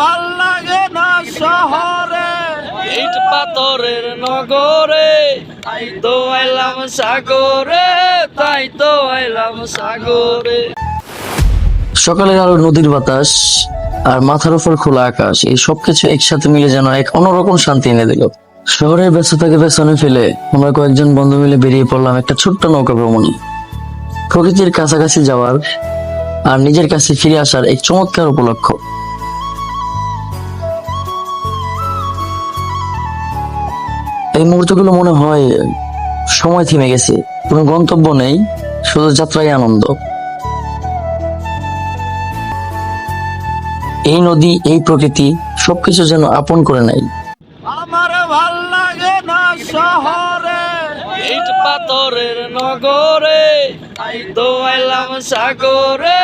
ভালো লাগে না শহরে। ইট পাথরের নগরে তাই তো আইলাম সাগরে তাই তো আইলাম সাগরে। সকালের আলো নদীর বাতাস আর মাথার উপর খোলা আকাশ এই সবকিছু একসাথে মিলে যেন এক অন্যরকম শান্তি এনে দিল। শহরের ব্যস্ততাকে পেছনে ফেলে আমরা কয়েকজন বন্ধু মিলে বেরিয়ে পড়লাম একটা ছোট্ট নৌকা ভ্রমণে। প্রকৃতির কাছাকাছি যাওয়ার আর নিজের কাছে ফিরে আসার এক চমৎকার উপলক্ষ। এই মুহূর্তগুলো মনে হয় সময় থেমে গেছে। কোনো গন্তব্য নেই শুধু যাত্রায় আনন্দ। এই নদী এই প্রকৃতি সবকিছু যেন আপন করে নেয়। আমার ভালো লাগে না শহরে। ইট পাথরের নগরে তাই তো আইলাম সাগরে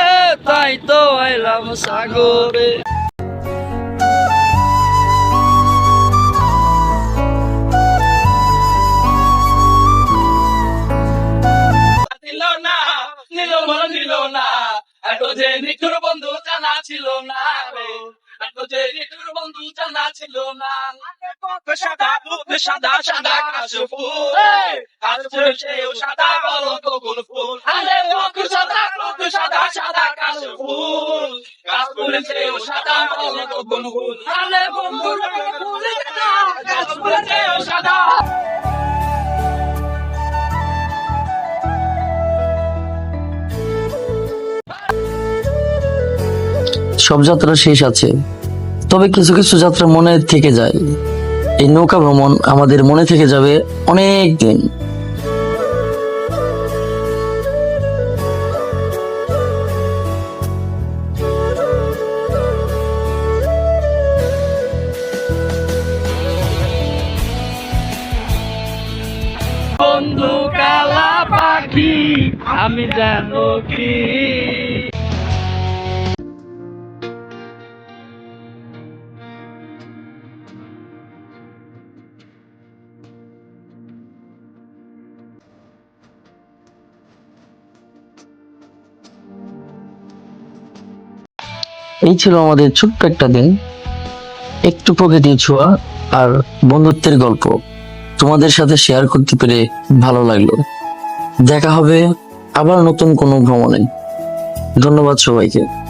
তাই তো আইলাম সাগরে। নিল না। এত যে নিঠুর বন্ধু জানা ছিল না রে। এত যে নিঠুর বন্ধু জানা ছিল না। সাদা সাদা সাদা কাশ ফুল। কাশ ফুল সেও সাদা বলো ফুল। আরে সাদা বুক সাদা সাদা কাশ ফুল। কাশ ফুল সেও সাদা বলো ফুল। আরে বন্ধু সব যাত্রা শেষ আছে। তবে কিছু কিছু যাত্রা মনে থেকে যায়। এই নৌকা ভ্রমণ আমাদের মনে থেকে যাবে অনেক দিন। আমি জানো কি? এই ছিল আমাদের ছোট্ট একটা দিন। একটু প্রকৃতির ছোঁয়া আর বন্ধুত্বের গল্প। তোমাদের সাথে শেয়ার করতে পেরে ভালো লাগল। দেখা হবে আবার নতুন কোনো ভ্রমণে। ধন্যবাদ সবাইকে।